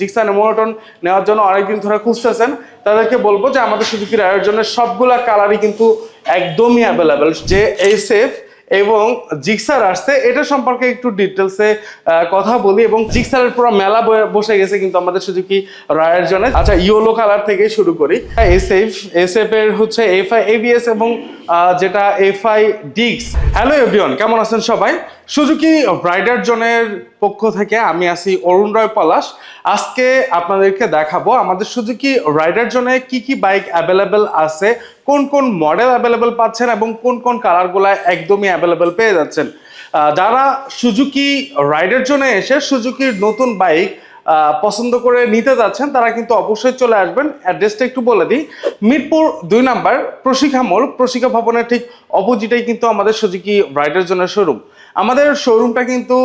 জিক্সান monotone নেওয়ার জন্য অনেকদিন ধরে খুঁজতেছেন। তাদেরকে বলব যে আমাদের সুজুকি রায়ের জন্য সবগুলা কালারই কিন্তু একদমই অ্যাভেলেবেল যে এই সেফ এবং জিক্সার আসছে। এটা সম্পর্কে একটু ডিটেলসে কথা বলি এবং জিক্সারের পুরো মেলা বসে গেছে কিন্তু আমাদের সুজুকি রায়ের জন্য। আচ্ছা ইয়েলো কালার থেকে শুরু করি। এসএফ এসএফ এর হচ্ছে এফআই এবিএস এবং যেটা এফআই ডিক্স। হ্যালো এভরিওয়ান কেমন আছেন সবাই? সুজুকি রাইডার জনের পক্ষ থেকে আমি আছি অরুণ রয় পলাশ। আজকে আপনাদেরকে দেখাবো আমাদের সুজুকি রাইডার জনে কি কি বাইক অ্যাভেলেবেল আছে, কোন কোন মডেল অ্যাভেলেবেল পাচ্ছেন এবং কোন কোন কালারগুলো একদমই অ্যাভেলেবেল পেয়ে যাচ্ছেন। যারা সুজুকি রাইডার জন্য এসে সুজুকির নতুন বাইক পছন্দ করে নিতে যাচ্ছেন, তারা কিন্তু অবশ্যই চলে আসবেন। অ্যাড্রেসটা একটু বলে দিই। মিরপুর দুই নাম্বার, প্রশিক্ষা মোড় প্রশিক্ষা ভবনের ঠিক অপোজিটেই কিন্তু আমাদের সুজুকি রাইডার জন্য শোরুম আমাদের শোরুমটা কিন্তু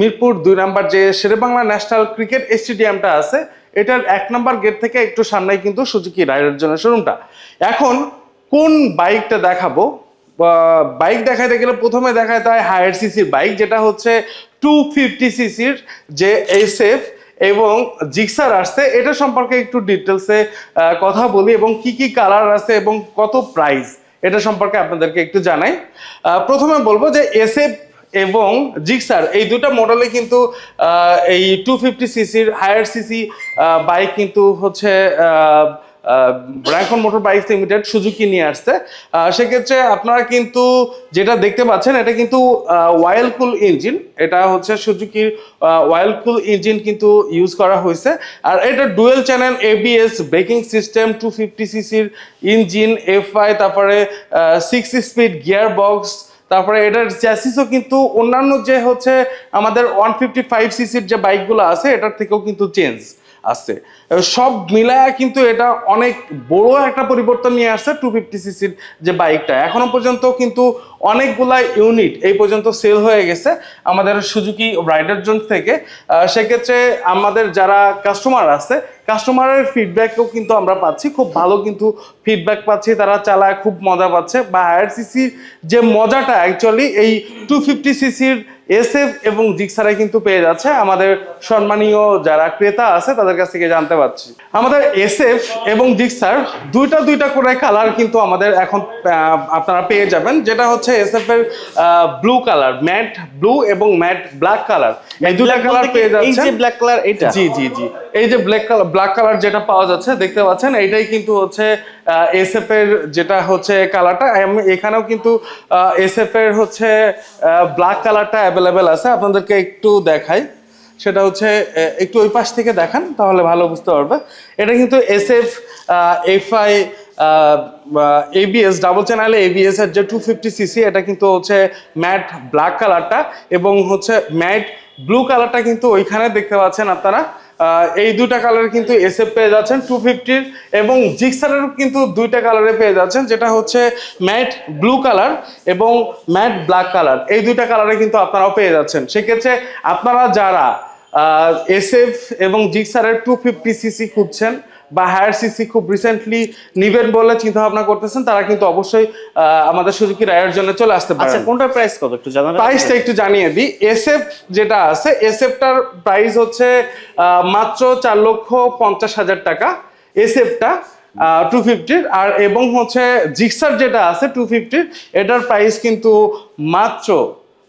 মিরপুর দুই নাম্বার যে শেরেবাংলা ন্যাশনাল ক্রিকেট স্টেডিয়ামটা আছে, এটার এক নম্বর গেট থেকে একটু সামনেই কিন্তু সুজুকি রাইডের জন্য শোরুমটা এখন কোন বাইকটা দেখাবো? বাইক দেখাতে গেলে প্রথমে দেখাতে হয় হায়ার সিসির বাইক, যেটা হচ্ছে টু ফিফটি সিসির যে এসএফ এবং জিক্সার আসছে, এটা সম্পর্কে একটু ডিটেলসে কথা বলি এবং কি কি কালার আছে এবং কত প্রাইস এটা সম্পর্কে আপনাদেরকে একটু জানাই। প্রথমে বলব যে এসএফ এবং জিক্সার, এই দুটা মডেলে কিন্তু এই টু ফিফটি সিসির হায়ার সিসি বাইক কিন্তু হচ্ছে Rancon motor bike limited Suzuki নিয়ে আসছে। সেক্ষেত্রে আপনারা কিন্তু যেটা দেখতে পাচ্ছেন, এটা কিন্তু ওয়াইল কুল ইঞ্জিন এটা হচ্ছে সুজুকির ওয়াইল কুল ইঞ্জিন কিন্তু ইউজ করা হয়েছে। আর এটা dual channel ABS braking system two fifty সিসির ইঞ্জিন এফআই তারপরে সিক্স স্পিড গিয়ার বক্স তারপরে এটার চ্যাসিসও কিন্তু অন্যান্য যে হচ্ছে আমাদের ওয়ান ফিফটি ফাইভ সিসির যে বাইকগুলো আছে, এটার থেকেও কিন্তু চেঞ্জ আসছে। সব মিলায় কিন্তু এটা অনেক বড় একটা পরিবর্তন নিয়ে আসছে টু ফিফটি সিসির যে বাইকটা। এখনও পর্যন্ত কিন্তু অনেকগুলা ইউনিট এই পর্যন্ত সেল হয়ে গেছে আমাদের সুজুকি রাইডার জোন থেকে। সেক্ষেত্রে আমাদের যারা কাস্টমার আছে কাস্টমারের ফিডব্যাকও কিন্তু আমরা পাচ্ছি খুব ভালো কিন্তু ফিডব্যাক পাচ্ছি তারা চালায় খুব মজা পাচ্ছে। বা হায়ার সিসির যে মজাটা অ্যাকচুয়ালি এই টু ফিফটি সিসির এসএফ এবং জিক্সারে কিন্তু পেয়ে যাচ্ছে। আমাদের সম্মানীয় যারা ক্রেতা আছে তাদের কাছ থেকে জানতে পারছি। আমাদের এসএফ এবং জিক্সার দুইটা দুইটা করে কালার কিন্তু আমাদের এখন আপনারা পেয়ে যাবেন। যেটা হচ্ছে এসএফ এর ব্লু কালার ম্যাট ব্লু এবং ম্যাট ব্ল্যাক কালার এই দুটা কালার পেয়ে যাচ্ছে এই যে ব্ল্যাক কালার এটা? জি জি জি। এই যে ব্ল্যাক কালার ব্ল্যাক কালার যেটা পাওয়া যাচ্ছে, দেখতে পাচ্ছেন, এইটাই কিন্তু হচ্ছে এসএফ এর যেটা হচ্ছে কালারটা এখানেও কিন্তু এসএফ এর হচ্ছে ব্ল্যাক কালারটা অ্যাভেলেবেল আছে। আপনাদেরকে একটু দেখাই। সেটা হচ্ছে একটু ওই পাশ থেকে দেখান, তাহলে ভালো বুঝতে পারবে। এটা কিন্তু এসএফ এফআই এবিএস ডাবল চ্যানেলে এবিএস এর যে টু ফিফটি সিসি এটা কিন্তু হচ্ছে ম্যাট ব্ল্যাক কালারটা এবং হচ্ছে ম্যাট ব্লু কালারটা কিন্তু ওইখানে দেখতে পাচ্ছেন আপনারা। এই দুইটা কালারে কিন্তু এসএফ পেয়ে যাচ্ছেন টু ফিফটির এবং জিক্সারের কিন্তু দুইটা কালারে পেয়ে যাচ্ছেন, যেটা হচ্ছে ম্যাট ব্লু কালার এবং ম্যাট ব্ল্যাক কালার এই দুইটা কালারে কিন্তু আপনারাও পেয়ে যাচ্ছেন। সেক্ষেত্রে আপনারা যারা এসএফ এবং জিক্সারের টু ফিফটি সিসি খুঁজছেন বা হায়ার সিসি খুব রিসেন্টলি নিবেন বলে চিন্তা ভাবনা করতেছেন তারা কিন্তু অবশ্যই আমাদের সুজুকি রায়ের জন্য চলে আসতে আচ্ছা পারেন কোনটার প্রাইস কত? একটু জানাবেন প্রাইসটা একটু জানিয়ে দিই। এসএফ যেটা আছে এসএফটার প্রাইস হচ্ছে আহ, মাত্র চার লক্ষ পঞ্চাশ হাজার টাকা। এসএফটা টু ফিফটির আর এবং হচ্ছে জিক্সার যেটা আছে টু ফিফটির এটার প্রাইস কিন্তু মাত্র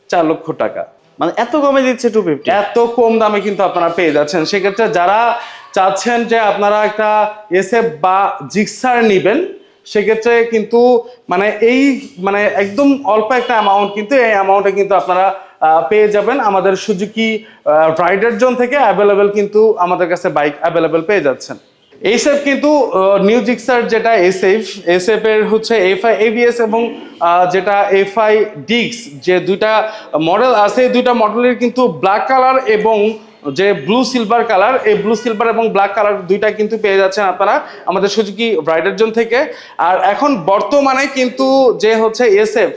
চার লক্ষ টাকা। মানে এত কমে দিচ্ছে টু ফিফটি এত কম দামে কিন্তু আপনারা পেয়ে যাচ্ছেন। সেক্ষেত্রে যারা চাচ্ছেন যে আপনারা একটা এসএফ বা জিক্সার নিবেন, সেক্ষেত্রে কিন্তু মানে এই মানে একদম অল্প একটা অ্যামাউন্ট কিন্তু এই অ্যামাউন্টে কিন্তু আপনারা পেয়ে যাবেন। আমাদের সুজুকি রাইডার জোন থেকে অ্যাভেলেবেল কিন্তু আমাদের কাছে বাইক অ্যাভেলেবেল পেয়ে যাচ্ছেন। এইসএফ কিন্তু নিউ জিক্সার যেটা এসএফ এসএফ এর হচ্ছে এফআই এবিএস এবং যেটা এফআই ডিক্স যে দুইটা মডেল আছে, এই দুইটা মডেলের কিন্তু ব্ল্যাক কালার এবং যে ব্লু সিলভার কালার এই ব্লু সিলভার এবং ব্ল্যাক কালার দুইটা কিন্তু পেয়ে যাচ্ছেন আপনারা আমাদের সুজুকি রাইডার জোন থেকে। আর এখন বর্তমানে কিন্তু যে হচ্ছে এসএফ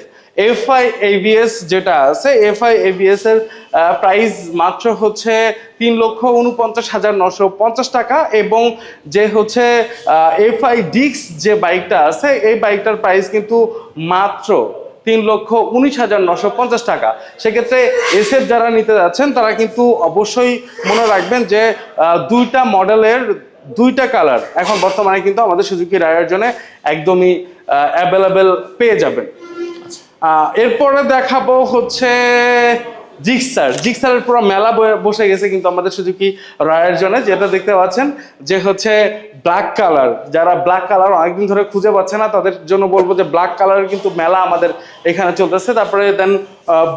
এফআই এবিএস যেটা আছে এফআই এবিএস এর প্রাইস মাত্র হচ্ছে তিন লক্ষ উনপঞ্চাশ হাজার নশো পঞ্চাশ টাকা এবং যে হচ্ছে এফআই ডিক্স যে বাইকটা আছে, এই বাইকটার প্রাইস কিন্তু মাত্র তিন লক্ষ উনিশ হাজার নশো পঞ্চাশ টাকা। সেক্ষেত্রে এসএফ যারা নিতে যাচ্ছেন, তারা কিন্তু অবশ্যই মনে রাখবেন যে দুইটা মডেলের দুইটা কালার এখন বর্তমানে কিন্তু আমাদের সুজুকি রায়ের জন্য একদমই অ্যাভেলেবেল পেয়ে যাবেন। এরপরে দেখাবো হচ্ছে জিক্সার। জিক্সারের পুরো মেলা বসে গেছে কিন্তু আমাদের সুজুকি রয়ের জন্য, যেটা দেখতে পাচ্ছেন যে হচ্ছে ব্ল্যাক কালার যারা ব্ল্যাক কালার অনেকদিন ধরে খুঁজে পাচ্ছে না, তাদের জন্য বলব যে ব্ল্যাক কালারের কিন্তু মেলা আমাদের এখানে চলতেছে। তারপরে দেন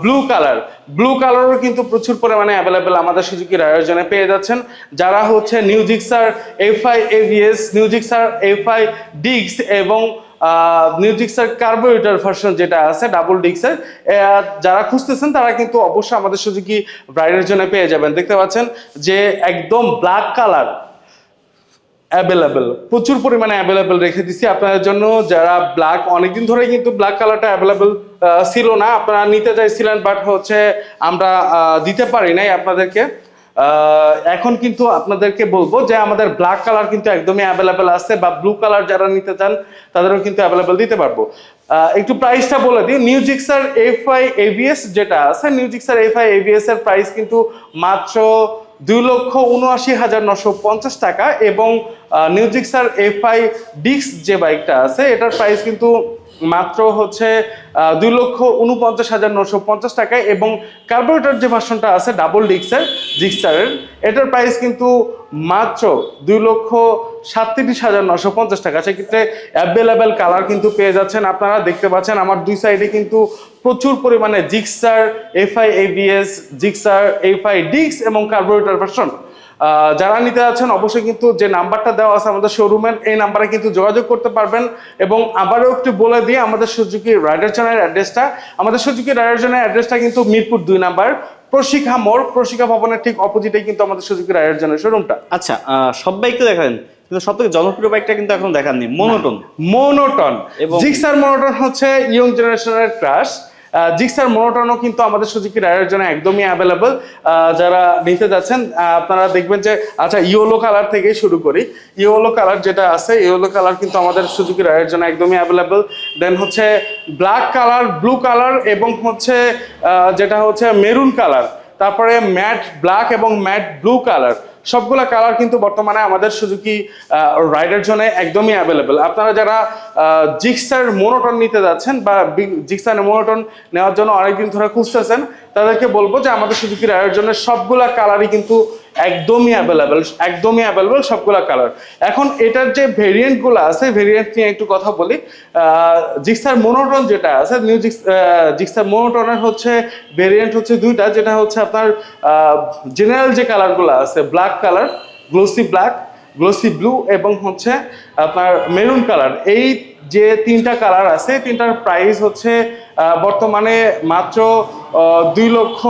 ব্লু কালার ব্লু কালারও কিন্তু প্রচুর পরিমাণে অ্যাভেলেবেল আমাদের সুজুকি রয়ের জন্য পেয়ে যাচ্ছেন। যারা হচ্ছে new Gixxer FI ABS new Gixxer FI ডিক্স এবং মিউজিক্সের কার্বোরেটর ভার্সন যেটা আছে ডাবল ডিক্সের যারা খুঁজতেছেন তারা কিন্তু অবশ্যই আমাদের সুজুকি ব্রাইডের জন্য পেয়ে যাবেন। দেখতে পাচ্ছেন যে একদম ব্ল্যাক কালার অ্যাভেলেবেল প্রচুর পরিমাণে অ্যাভেলেবেল রেখে দিছি আপনাদের জন্য। যারা ব্ল্যাক অনেকদিন ধরে কিন্তু ব্ল্যাক কালারটা অ্যাভেলেবেল ছিল না। আপনারা নিতে চাইছিলেন বাট হচ্ছে আমরা দিতে পারি নাই আপনাদেরকে। এখন কিন্তু আপনাদেরকে বলব যে আমাদের ব্ল্যাক কালার কিন্তু একদমই অ্যাভেলেবেল আছে বা ব্লু কালার যারা নিতে চান, তাদেরও কিন্তু অ্যাভেলেবেল দিতে পারব। একটু প্রাইসটা বলে দিই। নিউজিক্সার এফ আই এভিএস যেটা আছে new Gixxer F I ABS এর প্রাইস কিন্তু মাত্র দুই লক্ষ উনআশি হাজার নশো পঞ্চাশ টাকা এবং নিউজিক্সার এফআই ডিক্স যে বাইকটা আছে, এটার প্রাইস কিন্তু মাত্র হচ্ছে দুই লক্ষ উনপঞ্চাশ হাজার নশো পঞ্চাশ টাকায় এবং কার্বোরেটর যে ভার্সনটা আছে ডাবল ডিক্সের জিক্সারের এটার প্রাইস কিন্তু মাত্র দুই লক্ষ সাতত্রিশ হাজার নশো পঞ্চাশ টাকা। সেক্ষেত্রে অ্যাভেলেবেল কালার কিন্তু পেয়ে যাচ্ছেন আপনারা। দেখতে পাচ্ছেন আমার দুই সাইডে কিন্তু প্রচুর পরিমাণে Gixxer FI ABS Gixxer FI ডিক্স এবং কার্বোরেটর ভার্সন যারা নিতে যাচ্ছেন অবশ্যই কিন্তু যে নাম্বারটা দেওয়া আছে আমাদের শোরুমের এই নাম্বারে কিন্তু যোগাযোগ করতে পারবেন। এবং আবারও একটু বলে দিয়ে আমাদের সুজুকি রাইডার অ্যাড্রেসটা আমাদের সুজুকি রাইডার অ্যাড্রেসটা কিন্তু মিরপুর দুই নাম্বার প্রশিক্ষা মোড়। প্রশিক্ষা ভবনের ঠিক অপোজিটে কিন্তু আমাদের সুজুকি রাইডার শোরুমটা আচ্ছা সব বাইক তো দেখালেন কিন্তু সব থেকে জনপ্রিয় বাইকটা কিন্তু এখন দেখাননি মনোটন মোনোটন এবং- জিক্সার মোনোটন হচ্ছে ইয়ং জেনারেশনের ক্রাশ জিক্সার মোনোটনও কিন্তু আমাদের সুজুকি রাইডের জন্য একদমই অ্যাভেলেবল যারা নিতে যাচ্ছেন আপনারা দেখবেন যে আচ্ছা ইয়েলো কালার থেকেই শুরু করি। ইয়েলো কালার যেটা আছে, ইয়েলো কালার কিন্তু আমাদের সুজুকি রাইডের জন্য একদমই অ্যাভেলেবল দেন হচ্ছে ব্ল্যাক কালার ব্লু কালার এবং হচ্ছে যেটা হচ্ছে মেরুন কালার। তারপরে ম্যাট ব্ল্যাক এবং ম্যাট ব্লু কালার। সবগুলা কালার কিন্তু বর্তমানে আমাদের সুজুকি রাইডের জন্য একদমই অ্যাভেলেবেল আপনারা যারা জিক্সার মোনোটন নিতে যাচ্ছেন বা জিক্সার মোনোটন নেওয়ার জন্য অনেকদিন ধরে খুঁজতেছেন, তাদেরকে বলব যে আমাদের সুজুকি রাইডের জন্য সবগুলা কালারই কিন্তু একদমই অ্যাভেলেবেল একদমই অ্যাভেলেবেল সবগুলা কালার এখন এটার যে ভেরিয়েন্টগুলো আছে ভেরিয়েন্ট নিয়ে একটু কথা বলি জিক্সার মোনোটন যেটা আছে নিউ জিক্সার মোনোটনের হচ্ছে ভেরিয়েন্ট হচ্ছে দুইটা, যেটা হচ্ছে আপনার জেনারেল যে কালারগুলো আছে black colour glossy black glossy blue এবং হচ্ছে আপনার মেরুন কালার এই যে তিনটা কালার আছে, তিনটার প্রাইস হচ্ছে বর্তমানে মাত্র দুই লক্ষ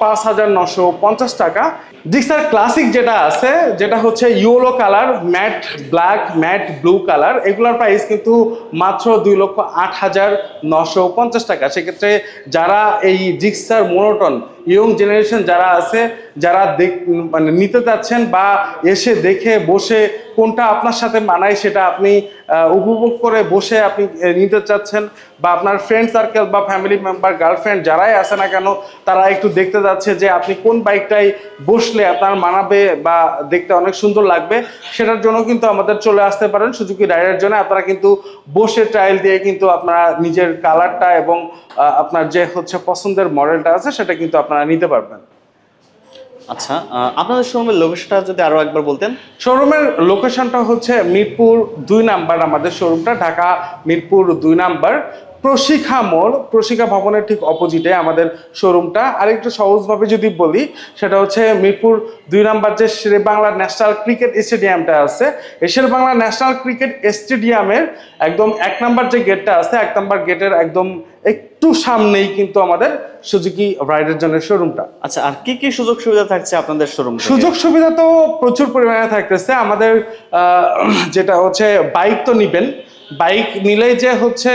পাঁচ হাজার নশো পঞ্চাশ টাকা। জিক্সার ক্লাসিক যেটা আছে, যেটা হচ্ছে yellow colour matte black matte blue colour এগুলোর প্রাইস কিন্তু মাত্র দুই লক্ষ আট হাজার নশো পঞ্চাশ টাকা। সেক্ষেত্রে যারা এই জিক্সার মোনোটন ইয়ং জেনারেশন যারা আছে, যারা দেখ মানে নিতে চাচ্ছেন বা এসে দেখে বসে কোনটা আপনার সাথে মানায় সেটা আপনি উপভোগ করে বসে আপনি নিতে চাচ্ছেন বা আপনার ফ্রেন্ড সার্কেল বা ফ্যামিলি মেম্বার গার্লফ্রেন্ড যারাই আছে না কেন তারা একটু দেখতে যাচ্ছে যে আপনি কোন বাইকটাই বসলে আপনার মানাবে বা দেখতে অনেক সুন্দর লাগবে। সেটার জন্য কিন্তু আমাদের চলে আসতে পারেন সুজুকি রাইডের জন্য। আপনারা কিন্তু বসে ট্রায়াল দিয়ে কিন্তু আপনারা নিজের কালারটা এবং আপনার যে হচ্ছে পছন্দের মডেলটা আছে সেটা কিন্তু আপনারা নিতে পারবেন। আচ্ছা আপনাদের শোরুমের লোকেশনটা যদি আরও একবার বলতেন। শোরুমের লোকেশনটা হচ্ছে মিরপুর দুই নাম্বার আমাদের শোরুমটা ঢাকা মিরপুর দুই নাম্বার। প্রশিক্ষা মোড় প্রশিক্ষা ভবনের ঠিক অপোজিটে আমাদের শোরুমটা আরেকটু সহজভাবে যদি বলি সেটা হচ্ছে মিরপুর দুই নাম্বার যে শের বাংলা ন্যাশনাল ক্রিকেট স্টেডিয়ামটা আছে শেরে বাংলা ন্যাশনাল ক্রিকেট স্টেডিয়ামের একদম এক নম্বর যে গেটটা আছে এক নম্বর গেটের একদম একটু সামনেই কিন্তু আমাদের সুজুকি রাইডের জন্য শোরুমটা আচ্ছা আর কি কি সুযোগ সুবিধা থাকছে আপনাদের শোরুম সুযোগ সুবিধা তো প্রচুর পরিমাণে থাকতেছে। আমাদের যেটা হচ্ছে বাইক তো নিবেন বাইক নিলেই যে হচ্ছে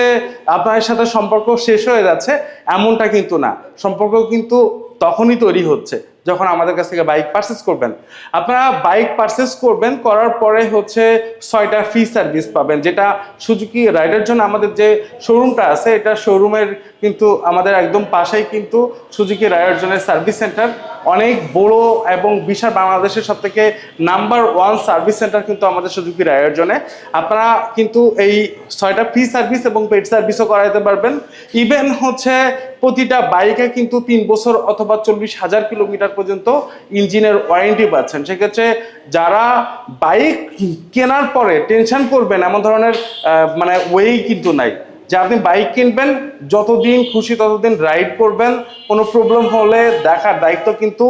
আপনার সাথে সম্পর্ক শেষ হয়ে যাচ্ছে, এমনটা কিন্তু না। সম্পর্ক কিন্তু তখনই তৈরি হচ্ছে যখন আমাদের কাছ থেকে বাইক পারচেস করবেন। আপনারা বাইক পারচেস করবেন, করার পরে হচ্ছে ছয়টা ফ্রি সার্ভিস পাবেন, যেটা সুজুকি রাইডের জন্য আমাদের যে শোরুমটা আছে, এটা শোরুমের কিন্তু আমাদের একদম পাশেই কিন্তু সুজুকি রাইডের জন্য সার্ভিস সেন্টার অনেক বড় এবং বিশাল বাংলাদেশের সব থেকে নাম্বার ওয়ান সার্ভিস সেন্টার কিন্তু আমাদের রাইডের জন্য আপনারা কিন্তু এই ছয়টা ফ্রি সার্ভিস এবং পেড সার্ভিসও করাইতে পারবেন। ইভেন হচ্ছে প্রতিটা বাইকে কিন্তু তিন বছর অথবা চল্লিশ হাজার কিলোমিটার পর্যন্ত ইঞ্জিনের ওয়ারেন্টি পাচ্ছেন। সেক্ষেত্রে যারা বাইক কেনার পরে টেনশন করবেন, এমন ধরনের মানে ওয়েই কিন্তু নাই। যে আপনি বাইক কিনবেন, যতদিন খুশি ততদিন রাইড করবেন, কোনো প্রবলেম হলে দেখার দায়িত্ব কিন্তু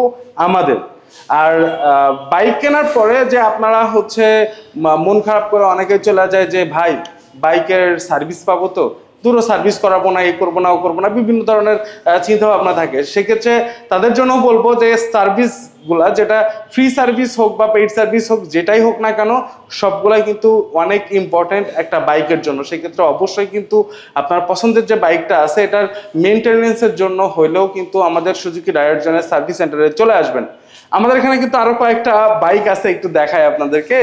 আমাদের। আর বাইক কেনার পরে যে আপনারা হচ্ছে মন খারাপ করে অনেকে চলে যায় যে, ভাই বাইকের সার্ভিস পাবো তো? দূরও সার্ভিস করাবো না, এ করব না, ও করব না, বিভিন্ন ধরনের চিন্তা ভাবনা থাকে। সেক্ষেত্রে তাদের জন্য বলব যে সার্ভিসগুলা যেটা ফ্রি সার্ভিস হোক বা পেইড সার্ভিস হোক, যেটাই হোক না কেন, সবগুলাই কিন্তু অনেক ইম্পর্টেন্ট একটা বাইকের জন্য। সেক্ষেত্রে অবশ্যই কিন্তু আপনার পছন্দের যে বাইকটা আছে, এটার মেনটেনেন্সের জন্য হইলেও কিন্তু আমাদের সুজুকি জনের সার্ভিস সেন্টারে চলে আসবেন। আমাদের এখানে কিন্তু আরও কয়েকটা বাইক আছে, একটু দেখায় আপনাদেরকে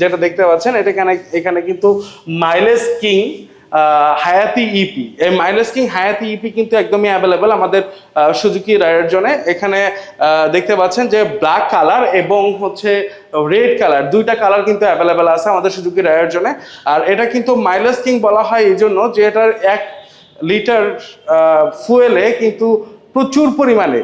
যেটা দেখতে পাচ্ছেন, এটা এখানে এখানে কিন্তু মাইলেজ কিং হায়াতি ইপি এই মাইলেজ কিং হায়াতি ইপি কিন্তু একদমই অ্যাভেলেবেল আমাদের সুজুকি রাইডার জন্য। এখানে দেখতে পাচ্ছেন যে ব্ল্যাক কালার এবং হচ্ছে রেড কালার দুইটা কালার কিন্তু অ্যাভেলেবেল আছে আমাদের সুজুকি রাইডার জন্য। আর এটা কিন্তু মাইলেজ কিং বলা হয় এই জন্য যে এটার এক লিটার ফুয়েলে কিন্তু প্রচুর পরিমাণে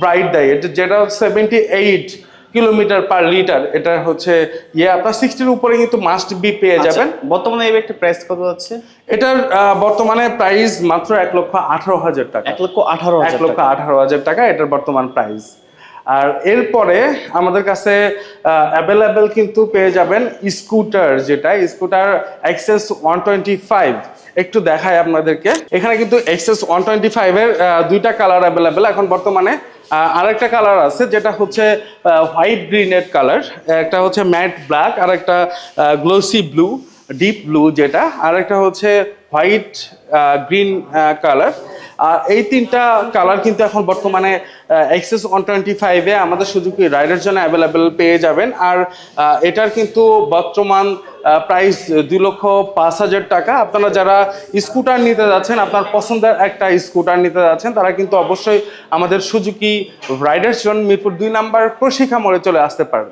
ব্রাইট দেয়। যেটা seventy eight kilometre per litre এটা হচ্ছে ইয়ে আপনার সিক্সটির উপরে কিন্তু মাস্ট বি পেয়ে যাবেন। আচ্ছা, বর্তমানে এই ব্যাগটা প্রাইস কত যাচ্ছে? এটার বর্তমানে প্রাইস মাত্র এক লক্ষ আঠারো হাজার টাকা। এক লক্ষ আঠারো এক লক্ষ আঠারো হাজার টাকা এটার বর্তমান প্রাইস আর এরপরে আমাদের কাছে অ্যাভেলেবেল কিন্তু পেয়ে যাবেন স্কুটার যেটা scooter Access one twenty five একটু দেখায় আপনাদেরকে। এখানে কিন্তু এক্সেস ওয়ান টোয়েন্টি ফাইভের দুইটা কালার অ্যাভেলেবেল এখন বর্তমানে আরেকটা কালার আছে, যেটা হচ্ছে হোয়াইট গ্রিনের কালার একটা হচ্ছে ম্যাট ব্ল্যাক আর একটা গ্লোসি ব্লু ডিপ ব্লু যেটা। আর একটা হচ্ছে হোয়াইট গ্রিন কালার আর এই তিনটা কালার কিন্তু এখন বর্তমানে এক্সেস ওয়ান টোয়েন্টি ফাইভে আমাদের সুজুকি রাইডের জন্য অ্যাভেলেবেল পেয়ে যাবেন। আর এটার কিন্তু বর্তমান প্রাইস দুই লক্ষ পাঁচ হাজার টাকা। আপনারা যারা স্কুটার নিতে যাচ্ছেন, আপনার পছন্দের একটা স্কুটার নিতে যাচ্ছেন, তারা কিন্তু অবশ্যই আমাদের সুজুকি রাইডার্স জন্য মিরপুর দুই নাম্বার প্রশিক্ষা মোড়ে চলে আসতে পারেন